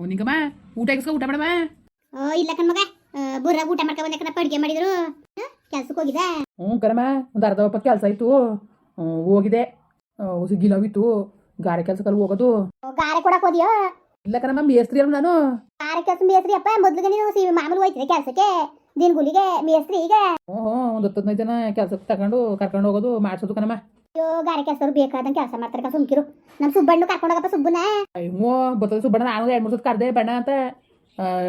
ಓ ನಿಂಗಮ್ಮ ಊಟ ಇಸ್ಕೊ ಊಟ ಮಾಡಮ್ಮ. ಓ ಇಲ್ಲ ಕಣ್ಮಗ ಬುರ್ರಾಗ ಊಟ ಮಾಡ್ಕೊ ಬಂದೆ ಕಣಪ್ಪ ಅಡುಗೆ ಮಾಡಿದ್ರು. ಕೆಲ್ಸಕ್ಕೆ ಹೋಗಿದ್ದೆ ಹ್ಞೂ ಕಣಮ್ಮ ಒಂದು ಅರ್ಧ ಒಪ್ಪತ್ತು ಕೆಲಸ ಇತ್ತು ಹೋಗಿದೆ. ಗಿಲವಿತ್ತು ಗಾರೆ ಕೆಲಸಕ್ಕೆ ಹೋಗೋದು. ಗಾರೆ ಕೊಡಕ್ಕೆ ಹೋದಿಯೋ? ಇಲ್ಲ ಕಣಮ್ಮ ಮೇಸ್ತ್ರಿ ಅಲ್ಲ ನಾನು. ಗಾರೆ ಕೆಲಸ ಮೇಸ್ತ್ರಿ ಅಪ್ಪ ಮೊದ್ಲಿಗೆ ನೀನು ಮಾಮೂಲು ಹೋಯ್ತಿದೆ ದಿನ ದಿನಗೂಲಿಗೆ ಮೇಸ್ತ್ರಿ ಈಗ? ಹ್ಞೂ ಹ್ಞೂ ಒಂದು ಹತ್ತು ಹದಿನೈದು ಜನ ಕೆಲಸಕ್ಕೆ ತಗೊಂಡು ಕರ್ಕೊಂಡು ಹೋಗೋದು ಮಾಡಿಸೋದು ಕಣಮ್ಮ. ಅಯ್ಯೋ ಗಾರೆ ಕೆಲಸರು ಬೇಕಾದಂಗೆ ಕೆಲಸ ಮಾಡ್ತಾರೆ ಸುಮ್ಕಿರು. ನಮ್ಮ ಸುಬ್ಬಣ್ಣು ಕರ್ಕೊಂಡೋಗಪ್ಪ ಸುಬ್ಬನ. ಅಯ್ಯೋ ಬರ್ತದೆ ಸುಬ್ಬಣ್ಣ ನಾನು ಎರಡು ಮೂರು ಸತಿ ಕರ್ದೆ ಬಣ್ಣ ಅಂತ.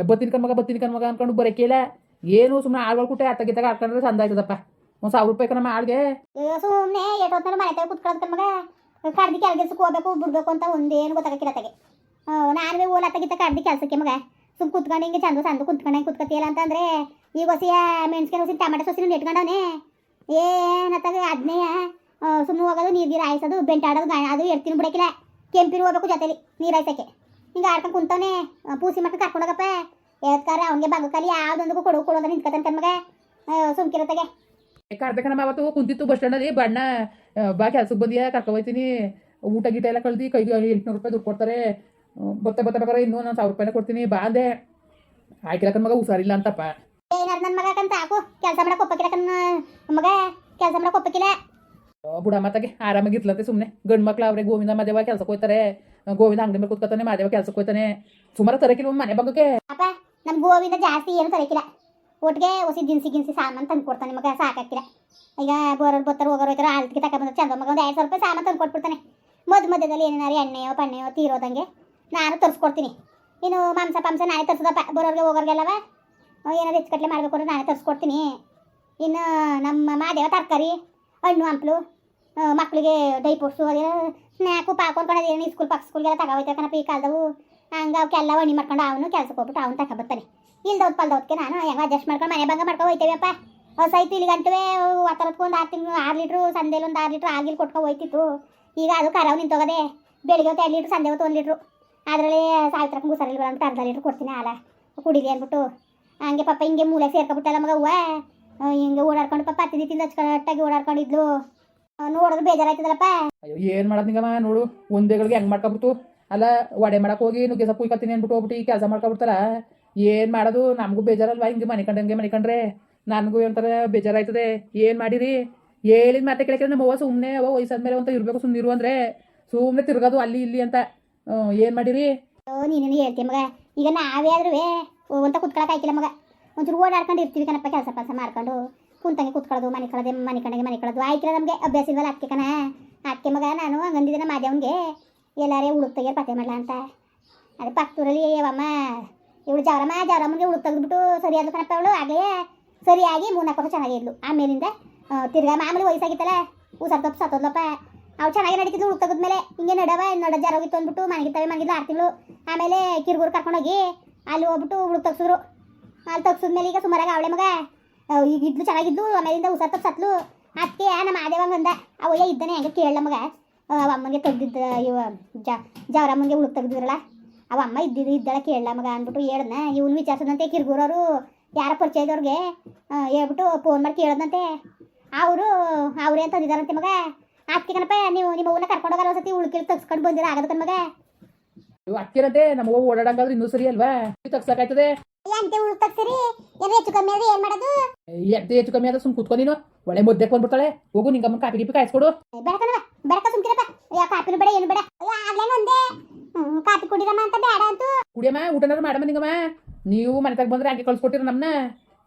ಬತ್ತಿನ ಕಣ್ಮಗ ಬತ್ತೀನಿ ಕಣ್ಮಗ ಅನ್ಕೊಂಡು ಬರೋಕ್ಕಿಲ್ಲ ಏನು ಸುಮ್ಮನೆ ಆಳ್ಗಳು ಕುಟ್ಟೆ ಅತ್ತ ಗಿತ್ತಾಗ ಹಾಕೊಂಡ್ರೆ ಚಂದ ಆಯ್ತದಪ್ಪ. ಒಂದು ಸಾವಿರ ರೂಪಾಯಿ ನಮ್ಮ ಆಳ್ಗೆ. ಅಯ್ಯೋ ಸುಮ್ಮನೆ ಎಷ್ಟೊತ್ತನ ಮನೆ ತಗ ಕುತ್ಕೊಳ್ಳೋದು ಮಗ. ಕಡ್ದಿ ಕೆಲ್ಸಕ್ಕೆ ಹೋಗ್ಬೇಕು ಬಿಡ್ಬೇಕು ಅಂತ ಒಂದೇನು ಗೊತ್ತಾಗಕ್ಕಿಲ್ಲ ತಗೆ ನಾನು ಓಲ ತಗಿತ ಕಡ್ದಿ ಕೆಲಸಕ್ಕೆ ಮಗ. ಸುಮ್ ಕುತ್ಕೊಂಡು ಹಿಂಗೆ ಚಂದ ಚಂದ ಕುತ್ಕೊಂಡು ಹಿಂಗೆ ಕುತ್ಕೊತಿಯಲ್ಲ ಅಂತಂದ್ರೆ ಈಗ ಹೊಸಿಯ ಮೆಣಸಿನ ಹೊಸಿ ಟಮಾಟೊ ಸೊಸಿನ ನೆಟ್ಕೊಂಡವನೆ. ಏನತ್ತಾಗ ಅದನ್ನೇ ಸುಮ್ಮನೆ ಹೋಗೋದು ನೀರು ಗೀರು ಹಾಯಿಸೋದು ಬೆಂಟಾಡೋದು ಗಾಣ ಅದು ಎಡ್ತೀನಿ ಬಿಡಕ್ಕಿಲ್ಲ ಕೆಂಪಿರು ಹೋಗ್ಬೇಕು ಜೊತೆಲಿ ನೀರು ಹಾಯ್ಸಕ್ಕೆ. ಹಿಂಗೆ ಆಡ್ಕೊಂಡು ಕುಂತವನೆ ಪೂಸಿ ಮಕ್ಕ ಕರ್ಕೊಂಡೋಗಪ್ಪ. ಎತ್ಕಾರ ಅವನಿಗೆ ಬಗ್ಗಕಲ್ಲಿ ಕೊಡೋ ಕೊಡು ಕೊಡೋದ ನಿಂತ್ಕೊತಾನೆ ಕಣ್ಮಗ ಸುಮ್ಕಿರತ್ತಾಗೆ. ಕರ್ದೆ ಕಣಮ್ಮ ಅವತ್ತು ಕುಂತಿತ್ತು ಬಸ್ ಸ್ಟ್ಯಾಂಡಲ್ಲಿ ಬಣ್ಣ ಬಾ ಕೆಲ್ಸಕ್ಕೆ ಬಂದಿಯಾ ಹೋಯ್ತೀನಿ. ಊಟ ಗೀಟ ಎಲ್ಲ ಕಳ್ದು ಕೈಗೆ ಎಂಟುನೂರು ರೂಪಾಯಿ ದುಡ್ಡು ಕೊಡ್ತಾರೆ. ಬತ್ತ ಬತ್ತ ಬೇಕಾದ್ರೆ ಇನ್ನೂ ನಾನು ಸಾವಿರ ರೂಪಾಯಿನ ಕೊಡ್ತೀನಿ ಬಾ ಅಂದೆ. ಆಯ್ಕಿಲ್ಲ ಕಣ್ಮಗ ಹುಷಾರಿಲ್ಲ ಅಂತಪ್ಪ. ಏನಾರ ನನ್ನ ಮಗ ಕಂತ ಹಾಕು ಕೆಲಸ ಮಾಡಕ್ಕೆ ಒಪ್ಪಕ್ಕಿಲ್ಲ ಕಣ್ಣ ಮಗ. ಕೆಲಸ ಮಾಡಕ್ಕೆ ಒಪ್ಪಕ್ಕಿಲ್ಲ ಆ, ಬುಡ ಮಾತಾಗೆ ಆರಾಮಾಗಿ ಇರ್ಲತ್ತೆ ಸುಮ್ಮನೆ ಗಂಡು ಮಕ್ಳು ಅವ್ರೆ ಗೋವಿಂದ ಮಾದೇವ ಕೆಲ್ಸಕ್ಕೆ ಹೋಯ್ತಾರೆ. ಆ, ಗೋವಿಂದ ಅಂಗಡಿ ಮೇಲೆ ಕೂತ್ಕೊತಾನೆ ಮಾದೇವ ಕೆಲ್ಸಕ್ಕೆ ಹೋಯ್ತಾನೆ. ಸುಮಾರು ತರಕಿಲ್ಲ ಮನೆ ಬಗ್ಗಕ್ಕೆ ಅಪ್ಪ ನಮ್ ಗೋವಿಂದ ಜಾಸ್ತಿ ಏನು ತರಕಿಲ್ಲ. ಒಟ್ಟಿಗೆ ಹೊಸಿ ದಿನಸಿ ಗಿನ್ಸಿ ಸಾಮಾನು ತಂದು ಕೊಡ್ತಾನೆ ಮಗ ಸಾಕಾಕಿಲ್ಲ ಈಗ ಬೋರೋರು ಬತ್ತಾರ ಹೋಗೋರು ಹೋಗ್ತಾರೆ ಆಳ್ತಿಗೆ ತಕ ಬಂದ ಚಂದ ಮಗ ಒಂದು ಎರಡು ಸಾವಿರ ರೂಪಾಯಿ ಸಾಮಾನು ತಂದು ಕೊಟ್ಬಿಡ್ತಾನೆ. ಮದ್ ಮಧ್ಯದಲ್ಲಿ ಏನಾರು ಎಣ್ಣೆಯೋ ಪಣ್ಣೆಯೋ ತೀರೋದಂಗೆ ನಾನು ತರಿಸ್ಕೊಡ್ತೀನಿ. ಇನ್ನು ಮಾಂಸ ಪಾಂಸ ನಾನೇ ತರಿಸೋದಪ್ಪ. ಬರೋರಿಗೆ ಹೋಗೋರಿಗೆಲ್ಲವ ಏನಾದ್ರು ಹೆಚ್ಚುಕಟ್ಲೆ ಮಾಡಬೇಕು ಅಂದ್ರೆ ನಾನೇ ತರಿಸ್ಕೊಡ್ತೀನಿ. ಇನ್ನು ನಮ್ಮ ಮಾದೇವ ತರಕಾರಿ ಹಣ್ಣು ಹಂಪ್ಲು ಮಕ್ಕಳಿಗೆ ಡೈ ಡೈಪೋಟ್ಸು ಅದೇನೋ ಸ್ನ್ಯಾಕು ಕಡೆ ಅದೇನು ಸ್ಕೂಲ್ ಪಾಕ್ ಸ್ಕೂಲ್ಗೆಲ್ಲ ತಗೋಯ್ತಾರೆ ಕಣಪ್ಪ ಈ ಕಾಲದವು. ಹಂಗೆ ಅವಕ್ಕೆಲ್ಲ ಒಣಿ ಮಾಡ್ಕೊಂಡು ಅವನು ಕೆಲ್ಸಕ್ಕೆ ಹೋಗ್ಬಿಟ್ಟು ಅವ್ನು ತಗೊಬರ್ತಾನೆ ಇಲ್ದವ್ದು ಪಲ್ದವ್ದಕ್ಕೆ ನಾನು ಹೆಂಗೆ ಅಡ್ಜಸ್ಟ್ ಮಾಡ್ಕೊಂಡು ಮನೆ ಬಂಗ ಮಾಡ್ಕೊಂಡು ಹೋಯ್ತೇವಪ್ಪ. ಹೊಸ ಐತಿ ಇಲ್ಲಿಗಂಟುವೆ ಒತ್ತರತ್ಕು ಒಂದು ಆರು ತಿಂಗಳು ಆರು ಲೀಟ್ರು ಸಂದೇಲಿ ಒಂದು ಆರು ಲೀಟ್ರ್ ಆಗಿಲ್ ಕೊಟ್ಕೊಂಡು ಹೋಯ್ತಿತ್ತು. ಈಗ ಅದು ಕರಾವು ನಿಂತೋಗದೆ, ಬೆಳಿಗ್ಗೆ ಹೊತ್ತು ಎರಡು ಲೀಟ್ರ್ ಸಂಜೆ ಹೊತ್ತು ಒಂದು ಲೀಟ್ರು ಅದರಲ್ಲಿ ಸಾವಿತ್ರಕ್ಕೆ ಮೂಸರಲ್ಲಿ ಬಂದ್ಬಿಟ್ಟು ಅರ್ಧ ಲೀಟ್ರ್ ಕೊಡ್ತೀನಿ ಹಾಲ ಕುಡಿಲಿ ಅಂದ್ಬಿಟ್ಟು. ಹಂಗೆ ಪಾಪ ಹಿಂಗೆ ಮೂಲೆ ಸೇರ್ಕೊಬಿಟ್ಟಲ್ಲ ಮಗ ಹೂವ ಹಿಂಗೆ ಓಡಾಡ್ಕೊಂಡು ಪಾಪ ಹತ್ತಿದ ಕರೆಕ್ಟಾಗಿ ಓಡಾಡ್ಕೊಂಡಿದ್ಲು. ನೋಡಿದ್ರೆ ಬೇಜಾರಾಯ್ತದಲ್ಲಪ್ಪ. ಅಯ್ಯೋ ಏನು ಮಾಡೋದು ನಿಂಗಮ್ಮ? ನೋಡು ಒಂದೇಗಳಿಗೆ ಹೆಂಗೆ ಮಾಡ್ಕೊಬಿಡ್ತು? ಅಲ್ಲ ವಡೆ ಮಾಡಕ್ಕೆ ಹೋಗಿ ನುಗ್ಗೆ ಸೊಪ್ಪು ಕುಯ್ಕೊತೀನಿ ಅಂದ್ಬಿಟ್ಟು ಹೋಗ್ಬಿಟ್ಟು ಈ ಕೆಲಸ ಮಾಡ್ಕೊಬಿಡ್ತಾರ ಏನು ಮಾಡೋದು? ನಮಗೂ ಬೇಜಾರಲ್ವಾ? ಹಿಂಗೆ ಮನೆ ಕಂಡಂಗೆ ಮನೆ ಕಂಡ್ರೆ. ನನಗೂ ಒಂಥರ ಬೇಜಾರಾಯ್ತದೆ. ಏನು ಮಾಡಿರಿ? ಹೇಳಿದ ಮಾತೆ ಕೇಳಕ್ಕೆ ನಮ್ಮ ಅವ್ವ ಸುಮ್ಮನೆ ಅವ ವಯಸ್ಸಾದ್ಮೇಲೆ ಅಂತ ಇರಬೇಕು ಸುಮ್ಮನೆ ಇರು ಅಂದರೆ. ಸುಮ್ಮನೆ ತಿರ್ಗೋದು ಅಲ್ಲಿ ಇಲ್ಲಿ ಅಂತ. ಏನು ಮಾಡಿರಿ? ನೀನೇನು ಹೇಳ್ತೀಯ ಮಗ? ಈಗ ನಾವೇ ಆದ್ರೂ ಅಂತ ಕುತ್ಕೊಳಕ್ ಆಯ್ತಿಲ್ಲ ಮಗ. ಒಂಚೂರು ಓಡಾಡ್ಕೊಂಡು ಇರ್ತೀವಿ ಕಣಪ್ಪ, ಕೆಲಸ ಕೆಲಸ ಮಾಡ್ಕೊಂಡು. ಕುಂತಂಗೆ ಕುತ್ಕೊಳ್ಳೋದು, ಮನೆ ಕಳದೆ, ಮನೆ ಕಡೆಗೆ ಮನೆ ಕಳೋದು. ಆಯ್ತು ನಮಗೆ, ಅಭ್ಯಾಸ ಇಲ್ವಲ್ಲ ಅದಕ್ಕೆ ಕಣ? ಅದಕ್ಕೆ ಮಗ ನಾನು ಹಂಗಂದಿದ್ದೆ ನಮ್ಮ ಅವನಿಗೆ. ಎಲ್ಲಾರೇ ಉಳುಕ್ ತೆಗಿಯೋ ಪತ್ತೆ ಮಾಡಲ ಅಂತ. ಅದೇ ಪಕ್ಕದೂರಲ್ಲಿ ಅವಮ್ಮ ಇವಳು ಜವರಮ್ಮ, ಜವರಮ್ಮನಿಗೆ ಉಳುಕ್ ತೆಗೆದ್ಬಿಟ್ಟು ಸರಿಯಾದ ಕಣಪ್ಪ ಅವಳು. ಆಗಲೇ ಸರಿಯಾಗಿ ಮೂರ್ನಾಲ್ಕು ವರ್ಷ ಚೆನ್ನಾಗಿದ್ಲು ಆಮೇಲಿಂದ ತಿರ್ಗಾ ಮಾಮೂಲಿ ವಯಸ್ಸಾಗಿತ್ತಲ್ಲ? ಉಸರ್ ತಪ್ಪು ಸತ್ತೋದ್ಲಪ್ಪ. ಅವ್ಳು ಚೆನ್ನಾಗಿ ನಡೀತಿದ್ಲು ಉಳುಕ್ ತೆಗೆದ್ಮೇಲೆ. ಹಿಂಗೆ ನಡವ, ನಡ ಜಾರ ಹೋಗಿತ್ತು ಅಂದ್ಬಿಟ್ಟು ಮನೆಗಿತ್ತವೆ ಮನೆಗಿದ್ಲು ಆರು ಆಮೇಲೆ ಕಿರ್ಗೂರು ಕರ್ಕೊಂಡೋಗಿ ಅಲ್ಲಿ ಹೋಗ್ಬಿಟ್ಟು ಉಳುಕ್ ತೆಗ್ಸಿದ್ರು. ಅಲ್ಲಿ ತೆಗ್ಸಿದ್ಮೇಲೆ ಈಗ ಸುಮಾರಾಗ ಅವಳೆ ಮಗ ಈಗ ಇದ್ಲು ಚೆನ್ನಾಗಿದ್ಲು, ಆಮೇಲಿಂದ ಉಸರ್ ತಪ್ಪು ಸತ್ಲು ಅದಕ್ಕೆ ನಮ್ಮ ಮಾದೇವಂಗ ಅಂದ ಅವಯ್ಯ ಇದ್ದಾನೆ, ಹೆಂಗೆ ಕೇಳಲ್ಲ ಮಗ. ಅಮ್ಮನಿಗೆ ತೆಗ್ದಿದ್ದ, ಇವ ಜವರಮ್ಮನಿಗೆ ಉಳುಕ್ ತೆಗ್ದಿದ್ರಲ್ಲ, ಅವ ಅಮ್ಮ ಇದ್ದಿದ್ದು ಇದ್ದಾಳ ಕೇಳಲ್ಲ ಮಗ ಅಂದ್ಬಿಟ್ಟು ಹೇಳ್ದನ. ಇವ್ನು ವಿಚಾರಿಸದಂತೆ ಕಿರ್ಗೂರವರು, ಯಾರ ಪರಿಚಯದವ್ರಿಗೆ ಹೇಳ್ಬಿಟ್ಟು ಫೋನ್ ಮಾಡಿ ಕೇಳದಂತೆ ಅವರು, ಅವ್ರೇ ಅಂತ ಅಂದಿದ್ದಾರಂತೆ ಮಗ. ಅದಕ್ಕೆ ಕಣಪ್ಪ, ನೀವು ನಿಮ್ಮ ಅವನ್ನ ಕರ್ಕೊಂಡು ಹೋಗಲ್ಲ ಒಂದ್ಸತಿ, ಉಳ್ಕಿಲ್ ತಗ್ಸ್ಕೊಂಡು ಬಂದಿರ, ಆಗದ ಮಗ. ಅಕ್ಕಿರಂತೆ ನಮ್ಮ ನಮಗ ಓಡಾಡಂಗಾದ್ರೆ ಇನ್ನೂ ಸರಿ ಅಲ್ವಾ? ತಗ್ಸಕ್ಕಾಯ್ತದೆ ಅಂತೆ ಉಳು ತಗ್ಸಿರಿ ಏನು ಹೆಚ್ಚು ಕಮ್ಮಿ ಆದ್ರೆ ಏನು ಮಾಡೋದು? ಎದ್ದು ಹೆಚ್ಚು ಕಮ್ಮಿ ಆದ್ರೆ ಸುಮ್ಮನೆ ಕೂತ್ಕೊ ನೀನು. ಒಳ್ಳೆ ಮುದ್ದೆ ಬಂದ್ಬಿಡ್ತಾಳೆ. ಹೋಗು ನಿಂಗಮ್ಮ ಕಾಪಿ ಗಿಪಿ ಕಾಯಿಸ್ಕೊಡು. ಬೆಳಕನವ ಬೆಳಕ ಸುಮ್ಕಿರಪ್ಪ. ಯಾ ಕಾಪಿನೂ ಬೇಡ ಏನು ಬೇಡ. ಅಯ್ಯ ಆಗ್ಲೇನು ಒಂದೇ. ಕಾಪಿ ಕುಡಿರಮ್ಮ ಅಂತ ಬೇಡ ಅಂತೂ. ಕುಡಿಯಮ್ಮ ಊಟನಾರು ಮಾಡಮ್ಮ ನಿಂಗಮ್ಮ. ನೀವು ಮನೆ ತಗ ಬಂದ್ರೆ ಹಂಗೆ ಕಳ್ಸ್ಕೊಟ್ಟಿರ ನಮ್ಮನ್ನ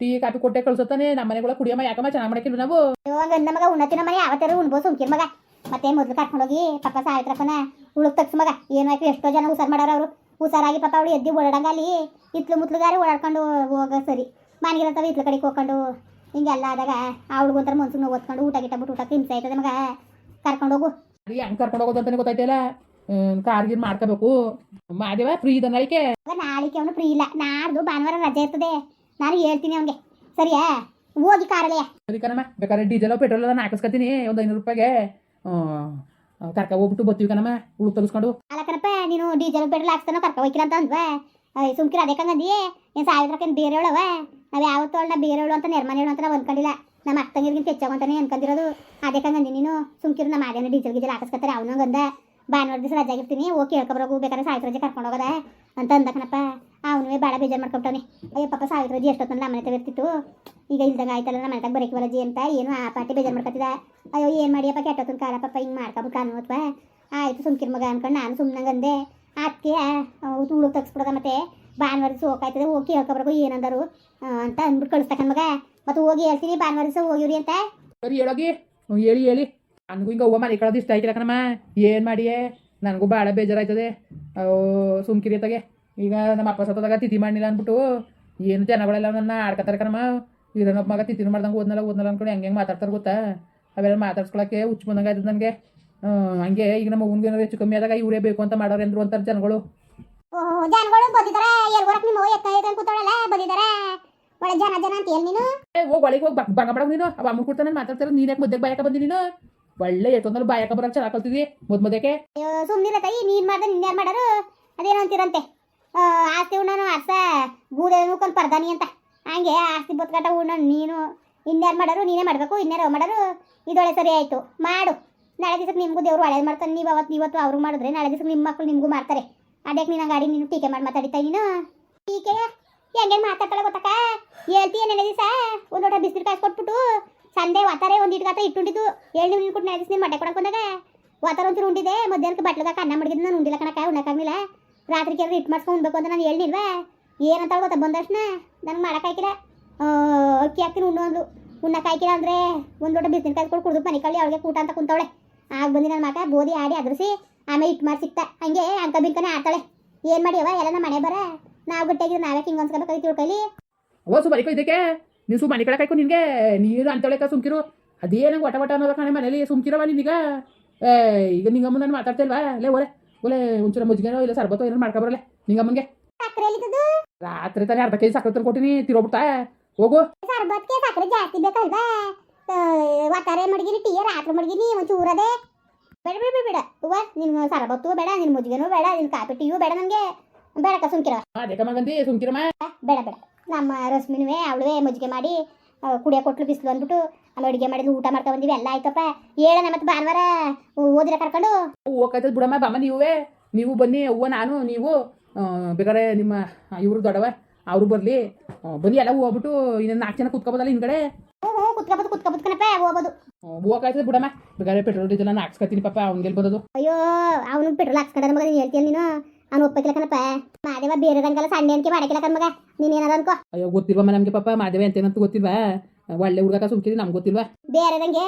ಟೀ ಕಾಪಿ ಕೊಟ್ಟೆ ಕಳ್ಸತ್ತಾನೆ. ನಮ್ಮ ಮನೆಗಳ ಕುಡಿಯಮ್ಮ ಯಾಕಮ್ಮ ಚೆನ್ನಾಗಿ ಮಾಡಕ್ಕಿಲ್ಲ ನಾವು? ಅಯ್ಯೋ ಹಂಗಂದ ಮಗ ಉಣ್ಣತಿನ ಮನೆ ಯಾವತ್ತಾರು ಉಣ್ಬೋದು ಸುಮ್ಕಿರ್ ಮಗ. ಮತ್ತೆ ಮೊದಲು ಕರ್ಕೊಂಡೋಗಿ ಪಪ್ಪ ಸಾವಿತ್ರಪ್ಪನ ಉಳುಕ್ ತಗ್ಸ್ ಮಗ. ಏನಾಯ್ತು ಎಷ್ಟೋ ಜನ ಹುಷಾರ್ ಮಾಡ್ಯಾರ ಅವರು. ಹುಷಾರಾಗಿ ಪಾಪ ಅವಳು ಎದ್ದು ಓಡಾಡಂಗಲ್ಲಿ ಇತ್ಲು ಮುತ್ಲುಗಾರಿ ಓಡಾಡ್ಕೊಂಡು ಹೋಗ ಸರಿ. ಮನೆಗಿರತ್ತವ ಇತ್ಲ ಕಡೆಗೆ ಹೋಗ್ಕೊಂಡು. ಹಿಂಗೆಲ್ಲ ಆದಾಗ ಅವಳಿಗೊಂಥರ ಮನ್ಸಿಗೆ ನೋವು ಓದ್ಕೊಂಡು ಊಟ ಗಿಟ್ಟ ಬಿಟ್ಟು ಊಟ ಹಿಂಸೆ ಆಯ್ತದೆ ಮಗ ಕರ್ಕೊಂಡೋಗು ಅದು ಹೆಂಗೆ ಕರ್ಕೊಂಡು ಹೋಗೋದು ಅಂತಾನೆ ಗೊತ್ತಾಯ್ತಲ್ಲ ಕಾರ್ ಗೀರ್ ಮಾಡ್ಕೋಬೇಕು. ಮಾದೇವ ಫ್ರೀ ಇದೆ ನಾಳಿಕೆ? ನಾಳಿಕೆ ಅವನು ಫ್ರೀ ಇಲ್ಲ. ನಾಡ್ದು ಭಾನುವಾರ ರಜೆ ಇರ್ತದೆ. ನಾನು ಹೇಳ್ತೀನಿ ಅವನಿಗೆ. ಸರಿಯಾ? ಹೋಗಿ ಕಾರಲ್ಲೇ. ಸರಿ ಕಣಮ್ಮ ಬೇಕಾದ್ರೆ ಡೀಸೆಲ್ ಪೆಟ್ರೋಲ್ ಎಲ್ಲ ಹಾಕಿಸ್ಕೊತೀನಿ ಒಂದು ಐನೂರು ರೂಪಾಯಿಗೆ. ಕರ್ಕ ಹೋಗ್ಬಿಟ್ಟು ಬರ್ತೀವಿ ಕಣಮ್ಮ. ಉಳು ತರಿಸ್ಕೊಂಡು. ಅಲ್ಲ ನೀನು ಡೀಸೆಲ್ ಪೆಟ್ರೋಲ್ ಹಾಕ್ಸ್ತಾನೋ ಕರ್ಕ ಹೋಯ್ಕಿಲ್ಲ ಅಂತ ಅಂದ್ವಾ. ಸುಮ್ಕಿರ ಅದೇ ಕಂಗಂದಿ ಏನು ಸಾವಿರಕ್ಕೇನು ಬೇರೆ ಹೇಳವ ನಾವು ಯಾವತ್ತೂ ಅವಳನ್ನ ಬೇರೆ ಹೇಳು ಅಂತ ನೆರ್ಮನೆ ಹೇಳು ಅಂತ ನಾವು ಅನ್ಕೊಂಡಿಲ್ಲ. ನಮ್ಮ ಅಕ್ಕ ತಂಗಿರ್ಗಿಂತ ಹೆಚ್ಚಾಗಂತಾನೆ ಅನ್ಕೊಂಡಿರೋದು. ಅದೇ ಕಂಗಂದಿ ನೀನು. ಸುಮ್ಕಿರು ನಮ್ಮ ಅದೇನೋ ಡೀಸೆಲ್ ಗೀಸೆಲ್ ಹಾಕಿಸ್ಕೊತಾರೆ ಅವನು ಗಂದ ಭಾನುವಾರ ದಿವಸ ರಜೆ ಆಗಿರ್ತೀನಿ ಹೋಗಿ ಕೇಳ್ಕೊಬರೋಗು ಬೇಕಾದ್ರೆ ಸಾಯ್ತು ರಜೆ ಕರ್ಕೊಂಡು ಹೋಗೋದ ಅಂತ ಅಂದ ಅವನು ಭಾಳ ಬೇಜಾರು ಮಾಡ್ಕೊಂಬಿಟ್ಟವನೆ. ಅಯ್ಯೋ ಪಾಪ ಸಾವಿರ ಜಿ ಎಷ್ಟೊತ್ತಂದ್ರೆ ನಮ್ಮ ಮನೆ ಇರ್ತಿತ್ತು. ಈಗ ಇಲ್ದಂಗೆ ಆಯ್ತಲ್ಲ ನಮ್ಮ ಮನೆದಾಗ ಬರೋಕೆ ಬರೋ ಜಿ ಅಂತ ಏನು ಆ ಪಾರ್ಟಿ ಬೇಜಾರು ಮಾಡ್ಕೊತಿದ್ದ? ಅಯ್ಯೋ ಏನು ಮಾಡಿಯಪ್ಪ ಕೆಟ್ಟೊತ್ತನ ಕಾಲ, ಪಾಪ ಹಿಂಗೆ ಮಾಡ್ಕೊಬಿಟ್ಟು ಅನ್ನೋತ್ವ ಆಯ್ತು ಸುಮ್ಕಿರ್ ಮಗ ಅನ್ಕೊಂಡು ನಾನು ಸುಮ್ಮನೆ ಅಂದೆ. ಅದಕ್ಕೆ ತುಳು ತಗ್ಸ್ಬಿಡೋದ ಮತ್ತೆ? ಭಾನುವಾರ ದಿವಸ ಹೋಗಾಯ್ತದೆ ಹೋಗಿ ಕೇಳ್ಕೊಬರ್ಬೇಕು ಏನಂದರು ಅಂತ ಅಂದ್ಬಿಟ್ಟು ಕಳಿಸ್ತಕ್ಕ ಮಗ. ಮತ್ತು ಹೋಗಿ ಹೇಳ್ತೀನಿ ಭಾನುವಾರ ದಿವಸ ಹೋಗಿವ್ರಿ ಅಂತ. ಸರಿ ಹೇಳೋಗಿ ಹೇಳಿ ಹೇಳಿ. ನನಗೂ ಹಿಂಗೆ ಹೋಗೋ ಮನೆ ಕಳೋದು ಇಷ್ಟ ಆಯ್ತಿಲ್ಲ ಏನು ಮಾಡಿಯೇ? ನನಗೂ ಭಾಳ ಬೇಜಾರಾಯ್ತದೆ. ತಗೆ ಈಗ ನಮ್ಮ ಅಪ್ಪ ಸತ್ತದಾಗ ತಿಥಿ ಮಾಡಿಲ್ಲ ಅಂದ್ಬಿಟ್ಟು ಏನು ಜನಗಳೆಲ್ಲ ನನ್ನ ಆಡ್ಕತ್ತಾರೆ ಕಣಮ್ಮ. ಇದನ್ನೊಬ್ಬ ಮಗ ತಿಥಿನ ಮಾಡ್ದಂಗೆ ಓದ್ನಲ್ಲ ಓದ್ನಲ್ಲ ಅಂದ್ಕೊಂಡು ಹೆಂಗೆ ಹೆಂಗೆ ಮಾತಾಡ್ತಾರೆ ಗೊತ್ತಾ? ಅವೆಲ್ಲ ಮಾತಾಡ್ಸ್ಕೊಳಕ್ಕೆ ಹುಚ್ಚು ಬಂದಂಗೆ ಆಯ್ತದ ನನಗೆ. ಹಂಗೆ ಈಗ ನಮ್ಮ ಮಗನಿಗೆ ಏನಾದ್ರು ಹೆಚ್ಚು ಕಮ್ಮಿ ಆದಾಗ ಇವರೇ ಬೇಕು ಅಂತ ಮಾಡೋರು ಎಂದ್ರು ಅಂತಾರೆ ಜನಗಳು. ಜನಗಳು ಬಂದಿದ್ದಾರೆ ಎಲ್ಗೋರಕ್ಕೆ ನಿಮ್ಮ ಎತ್ತ ಎತ್ತ ಕೂತಾಳಲ್ಲ ಬಂದಿದ್ದಾರೆ ಒಳ್ಳೆ ಜನ ಜನ ಅಂತ ಹೇಳಿ ನೀನು? ಹೋಗಿ ಒಳಗೆ ಹೋಗಿ ಬಂಗ ಬಡಗ ನೀನು. ಅವ ಅಮ್ಮ ಕೊಡ್ತಾನೆ ಮಾತಾಡ್ತಾರೆ ನೀನು ಯಾಕೆ ಮುದ್ದೆಗೆ ಬಾಯಕ ಬಂದಿ ನೀನು? ಒಳ್ಳೆ ಎಷ್ಟೊಂದಲ್ಲಿ ಬಾಯಕ ಬರಕ್ಕೆ ಚೆನ್ನಾಗಿ ಕಲ್ತಿದ್ವಿ ಮುದ್ ಅಯ್ಯೋ ಸುಮ್ಮನಿರ ತಾಯಿ ನೀನು ಮಾಡ್ದೆ ನಿನ್ನ ಯಾರು ಮಾಡೋರು? ಅದೇನೋ ಅಂತೀರಂತೆ. ಆಸ್ತಿ ಉಣ್ಣನು ಅರ್ಸ ಗೂದೆ ನುಕೊಂಡು ಪರ್ದಾನಿ ಅಂತ. ಹಂಗೆ ಆಸ್ತಿ ಬೊತ್ಕಟ ಉಣ್ಣ ನೀನು. ಇನ್ಯಾರು ಮಾಡೋರು ನೀನೇ ಮಾಡಬೇಕು, ಇನ್ಯಾರು ಮಾಡೋರು ಇದೊಳೆ ಸರಿ ಆಯಿತು. ಮಾಡು. ನಾಳೆ ದಿವಸಕ್ಕೆ ನಿಮಗೂ ದೇವ್ರು ಒಳ್ಳೇದು ಮಾಡ್ತಾನೆ. ನೀವು ಅವತ್ತು ಇವತ್ತು ಅವ್ರಿಗೆ ಮಾಡಿದ್ರೆ ನಾಳೆ ದಿವಸಕ್ಕೆ ನಿಮ್ಮ ಮಕ್ಕಳು ನಿಮಗೂ ಮಾಡ್ತಾರೆ. ಅದಕ್ಕೆ ನಿನ್ನ ಗಾಡಿ ನೀನು ಟೀಕೆ ಮಾಡಿ ಮಾತಾಡಿತಾ ನೀನು? ಟೀಕೆ? ಹೆಂಗೆ ಮಾತಾಡ್ತಾಳೆ ಗೊತ್ತಕ್ಕ? ಹೇಳ್ತೀಯ ನೆನೆ ದಿವಸ? ಒಂದು ಲೋಟ ಬಿಸಿಲು ಕಾಸು ಕೊಟ್ಬಿಟ್ಟು ಸಂಡೆ ಒತ್ತಾರೆ ಒಂದು ಇಟ್ಕಾತ ಇಟ್ಟುಂಡಿದ್ದು ಏಳು ನೀವು ನಿನ್ಕೊಂಡು ನಾಳೆ ದಿವಸ ನೀನು ಮಟ್ಟೆ ಕೊಡಕ್ಕೆ ಬಂದಾಗ? ವಾತಾರ ಒಂಚೂರು ಉಂಡಿದೆ. ಮಧ್ಯಾಹ್ನಕ್ಕೆ ಬಟ್ಲದಾಗ ಅನ್ನ ಮಡಗಿದ್ದು ನಾನು ಉಂಡಿಲ್ಲ ಕಣಕ್ಕ, ಉಣ್ಣಕ್ಕಾಗಲಿಲ್ಲ. ರಾತ್ರಿ ಕೇಳಿ ಇಟ್ಟು ಮಾಡ್ಸ್ಕೊಂಡು ಉಣ್ಬೇಕು ಅಂತ ನಾನು ಹೇಳಿಲ್ವೇ? ಏನಂತ ಗೊತ್ತಾ? ಬಂದ ತಕ್ಷಣ ನನಗೆ ಮಾಡೋಕ್ಕಾಗಿಲ್ಲ ಅಕ್ಕಿ ಹಾಕ್ತೀನಿ ಉಣ್ಣು ಅಂದ್ಲು. ಉಣ್ಣಕ್ಕಾಗಿಲ್ಲ ಅಂದರೆ ಒಂದು ಲೋಟ ಬಿಸಿಲು ಕಾಯ್ಕೊಂಡು ಕುಡಿದು ಮನೆ ಕಳ್ಳಿ ಅವಳಿಗೆ ಕೂಟ ಅಂತ ಕುಂತವಳೆ. ಆಗ ಬಂದು ನನ್ನ ಮಾಟ ಗೋಧಿ ಆಡಿ ಅದ್ರಿಸಿ, ಆಮೇಲೆ ಇಟ್ಟು ಮಾಡಿ ಸಿಕ್ತ. ಹಂಗೆ ಅಂಕ ಬಿಂಕನೇ ಆಡ್ತಾಳೆ. ಏನು ಮಾಡಿಯವ? ಎಲ್ಲ ನಮ್ಮ ಮನೆ ಬರ. ನಾವು ಗಟ್ಟಿಯಾಗಿದ್ದು ನಾವೇ ಹಿಂಗೆ ಅನ್ಸ್ಕೊಬೇಕಾಗಿ ತಿಳ್ಕೊಳ್ಳಿ ಓ ಸು ಮನೆ ಇದಕ್ಕೆ. ನೀನು ಸು ಮನೆ ಕಡೆ ಕಾಯ್ಕೊ ನಿನಗೆ. ನೀರು ಅಂತೊಳಕ ಸುಮ್ಕಿರು. ಅದೇನಂಗೆ ವಟ ವಟ ಅನ್ನೋದ ಕಣೆ ಮನೇಲಿ ಸುಮ್ಕಿರವ ಏ ಈಗ ನಿಂಗಮ್ಮ ನಾನು ಮಾತಾಡ್ತಿಲ್ವಾ ಲೇ ಓಲೆ ಓಲೆ ಒಂಚೂರ ಮುಜ್ಗೆನೋ ಇಲ್ಲ ಸರ್ಬತ್ತೋ ಏನೋ ಮಾಡ್ಕೊಬರಲ್ಲ ನಿಂಗಮ್ಮಂಗೆ ಸಕ್ಕರೆ ಎಲ್ಲಿದ್ದು? ರಾತ್ರಿ ತಾನೇ ಅರ್ಧ ಕೆಜಿ ಸಕ್ಕರೆ ತಂದು ಕೊಟ್ಟಿನಿ ತಿರೋಗ್ಬಿಡ್ತಾ ಹೋಗು. ಸರ್ಬತ್ಗೆ ಸಕ್ಕರೆ ಜಾಸ್ತಿ ಬೇಕಲ್ವಾ ವಾತಾರೆ ಮಡಗಿನಿ ಟೀ ರಾತ್ರಿ ಮಡಗಿನಿ ಒಂಚೂರು ಅದೇ. ಬೇಡ ಬೇಡ ಬೇಡ ಹೂವ ನಿನ್ನ ಸರ್ಬತ್ತು ಬೇಡ ನಿನ್ನ ಮುಜ್ಗೆನೂ ಬೇಡ ನಿನ್ನ ಕಾಪಿ ಟೀಯೂ ಬೇಡ ನನಗೆ ಬೇಡಕ್ಕ ಸುಮ್ಕಿರವ. ಅದೇ ಮಗಂದಿ ಸುಮ್ಕಿರಮ್ಮ. ಬೇಡ ಬೇಡ. ನಮ್ಮ ರಶ್ಮಿನುವೆ ಅವಳುವೆ ಮಜ್ಜಿಗೆ ಮಾಡಿ ಕುಡಿಯೋ ಕೊಟ್ಲು ಬಿಸಿಲು ಅಂದ್ಬಿಟ್ಟು ಆಮೇಲೆ ಅಡುಗೆ ಮಾಡಿದ್ಲು ಊಟ ಮಾಡ್ಕೊ ಬಂದಿವಿ ಎಲ್ಲ ಆಯ್ತಪ್ಪ. ಹೇಳಣ ಮತ್ತೆ ಭಾನುವಾರ ಓದಿರ ಕರ್ಕೊಂಡು. ಹೋಗ್ತದ ಬಿಡಮ್ಮ ಬಾಮ ನೀವೇ. ನೀವು ಬನ್ನಿ ಅವ್ವ ನಾನು ನೀವು ಬೇಕಾದ್ರೆ ನಿಮ್ಮ ಇವರು ದೊಡ್ಡವ ಅವರು ಬರಲಿ. ಬನ್ನಿ ಎಲ್ಲ ಹೋಗ್ಬಿಟ್ಟು ಇನ್ನೊಂದು ನಾಲ್ಕು ಜನ ಕುತ್ಕೋಬೋದಲ್ಲ ಹಿಂದ್ಗಡೆ ಹ್ಞೂ ಕುತ್ಕೋಬೋದು ಕನಪ್ಪ ಕುತ್ಕೊಬೋದು ಕಣಪ್ಪ ಹೋಗ್ಬೋದು ಹೋಗಾಯ್ತದೆ ಬಿಡಮ್ಮ. ಬೇಕಾದ್ರೆ ಪೆಟ್ರೋಲ್ ಡೀಸೆಲ್ ನಾನು ಹಾಕ್ಸ್ಕೊತೀನಿ ಪಾಪ ಅವ್ನಿಗೆ ಬಂದದು ಅಯ್ಯೋ ಅವನು ಪೆಟ್ರೋಲ್ ಹಾಕ್ಸ್ಕೊಂಡ್ರೆ ಮಗ ನೀನು ಹೇಳ್ತೀಯ ನೀನು? ಅವ್ನು ಒಪ್ಪಕ್ಕಿಲ್ಲಕನಪ್ಪ ಮಾದೇವ ಬೇರೆ ರಂಗಲ್ಲ ಸಂಡೆ ಅನ್ಕೆ ಮಾಡಕ್ಕಿಲ್ಲ ಕಣ್ ಮಗ ನೀನೇನದ ಅನ್ಕೋ. ಅಯ್ಯೋ ಗೊತ್ತಿಲ್ವಾ ನಮಗೆ ಪಾಪ? ಮಾದೇವ ಅಂತೇನಂತ ಗೊತ್ತಿಲ್ವಾ? ಒಳ್ಳೆ ಹುಡುಗ ಸುಮ್ಕಿರಿ ನಮ್ಗೆ ಗೊತ್ತಿಲ್ವಾ? ಬೇರೆದಂಗೆ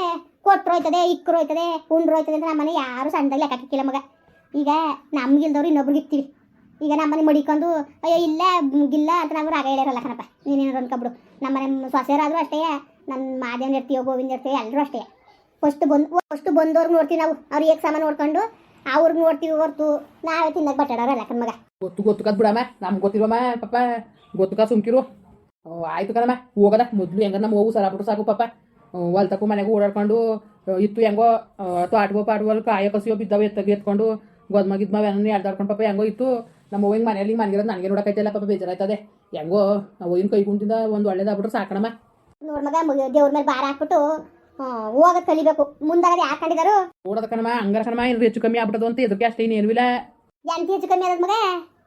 ಕೊಟ್ರು ಹೋಯ್ತದೆ ಇಕ್ಕರು ಹೋಯ್ತದೆ ಉಂಡ್ರು ಹೋಯ್ತದೆ ಅಂತ ನಮ್ಮನೆ ಯಾರು ಸಣ್ಣದಾಗ ಲೆಕ್ಕ ಹಾಕಿಲ್ಲ ಮಗ. ಈಗ ನಮ್ಗಿಲ್ದವ್ರು ಇನ್ನೊಬ್ರಿಗೆ ಇಕ್ತೀವಿ. ಈಗ ನಮ್ಮನೆ ಮಡಿಕೊಂಡು ಅಯ್ಯೋ ಇಲ್ಲ ಮುಗಿಲ್ಲ ಅಂತ ನಾವು ರಾಗ ಹೇಳಿರಲ್ಲ ಕಣಪ್ಪ. ನೀನೇನಾರು ಅನ್ಕೊಬಿಡು ನಮ್ಮನೆ ಸೊಸೆಯರಾದ್ರೂ ಅಷ್ಟೇ ನನ್ನ ಮಾದೇವನ್ ಇರ್ತೀಯೋ ಗೋವಿಂದ ಇರ್ತೀಯೋ ಎಲ್ಲರೂ ಅಷ್ಟೇ. ಫಸ್ಟ್ ಬಂದು ಫಸ್ಟ್ ಬಂದವ್ರಿಗೆ ನೋಡ್ತೀವಿ ನಾವು. ಅವ್ರು ಏಕ್ ಸಾಮಾನು ನೋಡ್ಕೊಂಡು ಅವ್ರಿಗೆ ನೋಡ್ತೀವಿ ಹೊರ್ತು ನಾವೇ ತಿನ್ನಕ್ಕೆ ಬಟ್ಟಾಡೋರಲ್ಲ ಕಣ್ ಮಗ. ಗೊತ್ತು ಗೊತ್ತು ಕದ್ ಬಿಡಮ್ಮ. ನಮ್ಗೆ ಗೊತ್ತಿಲ್ವಮ್ಮ ಪಾಪ ಗೊತ್ತು ಕಾ ಸುಮ್ಕಿರು. ಆಯ್ತು ಕಣಮ್ಮ ಹೋಗದ. ಮೊದಲು ಹೆಂಗ ನಮ್ಮ ಹೋಗು ಸರ ಬಿಟ್ಟು ಸಾಕು ಪಾಪ ಹೊಲ್ತಕ್ಕೂ ಮನೆಗೂ ಓಡಾಡ್ಕೊಂಡು ಇತ್ತು ಹೆಂಗೋ ಅಥವಾ ಪಾಟ್ಗೋ ಅಲ್ಲಿ ಕಾಯೋ ಕಸಿಯೋ ಬಿದ್ದಾವೆ ಎತ್ತಾಗಿ ಎತ್ಕೊಂಡು ಗೋದ್ಮ ಗಿದ್ಮ ಎಲ್ಲ ಎಳ್ದಾಡ್ಕೊಂಡು ಪಾಪ ಹೆಂಗೋ ಇತ್ತು. ನಮ್ಮ ಹೋಗಿ ಹಿಂಗೆ ಮನೆಯಲ್ಲಿ ಮನೆಗಿರೋದು ನನಗೆ ನೋಡೋಕೈತಿಲ್ಲ ಪಾಪ ಬೇಜಾರಾಯ್ತದೆ. ಹೆಂಗೋ ನಾವು ಹೋಗಿನ ಕೈ ಕುಂತಿಂದ ಒಂದು ಒಳ್ಳೇದಾಗ್ಬಿಟ್ರೆ ಸಾಕಣಮ್ಮ ನೋಡ್ ಮಗ ಮುಗಿ- ದೇವ್ರ ಮೇಲೆ ಬಾರ ಹಾಕ್ಬಿಟ್ಟು ಹೋಗೋದು ಕಲಿಬೇಕು ಮುಂದಾಗದೆ ಯಾಕೆ ಕಂಡಿದಾರು? ಓಡದ ಕಣಮ್ಮ ಹಂಗಾರ ಕಣಮ್ಮ ಏನು ಹೆಚ್ಚು ಕಮ್ಮಿ ಆಗ್ಬಿಟ್ಟದು ಅಂತ ಎದಕ್ಕೆ ಅಷ್ಟೇ ಏನು ಇರ್ವಿಲ್ಲ ಎಂತ ಹೆಚ್ಚು ಕಮ್ಮಿ ಆದ ಮಗ?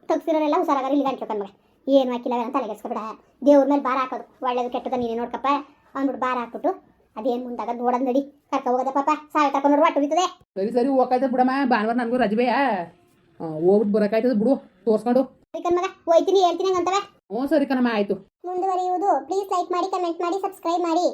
ತಗ್ಸಿರೋರೆಲ್ಲ ಹುಷಾರಾಗಾರ ಇಲ್ಲಿ ಗಂಟ್ಲು ಮಗ. ಏನು ಹಾಕಿಲ್ಲ ಅಂತ ತಲೆಗೆಸ್ಕೊಬೇಡ ದೇವ್ರ ಮೇಲೆ ಬಾರ ಹಾಕೋದು. ಒಳ್ಳೇದು ಕೆಟ್ಟದ ನೀನೇ ನೋಡ್ಕಪ್ಪ. ಅಂದ್ಬಿಟ್ಟು ಬಾರ ಹಾಕ್ಬಿಟ್ಟು ಅದೇನು ಮುಂದಾಗ ನೋಡದ್ ನಡಿ. ಕರ್ಕ ಹೋಗದ ಪಾಪ. ಸಾವಿರ ಕರ್ಕೊಂಡು ನೋಡಿ ಒಟ್ಟು ಸರಿ ಸರಿ ಹೋಗಾಯ್ತದ ಬಿಡಮ್ಮ. ಭಾನುವಾರ ನನಗೂ ರಜೆಯಾ ಹೋಗ್ಬಿಟ್ಟು ಬರೋಕಾಯ್ತದ ಬಿಡು. ತೋರ್ಸ್ಕೊಂಡು. ಸರಿ ಕಣ್ಮಗ ಹೋಯ್ತೀನಿ ಹೇಳ್ತೀನಿ ಹಂಗಂತವೆ. ಹ್ಞೂ ಸರಿ ಕಣಮ್ಮ ಆಯಿತು. ಮುಂದುವರಿಯುವುದು. ಪ್ಲೀಸ್ ಲೈಕ್ ಮಾಡಿ ಕಮೆಂಟ್ ಮಾಡಿ ಸಬ್ಸ್ಕ್ರೈಬ್ ಮಾಡಿ.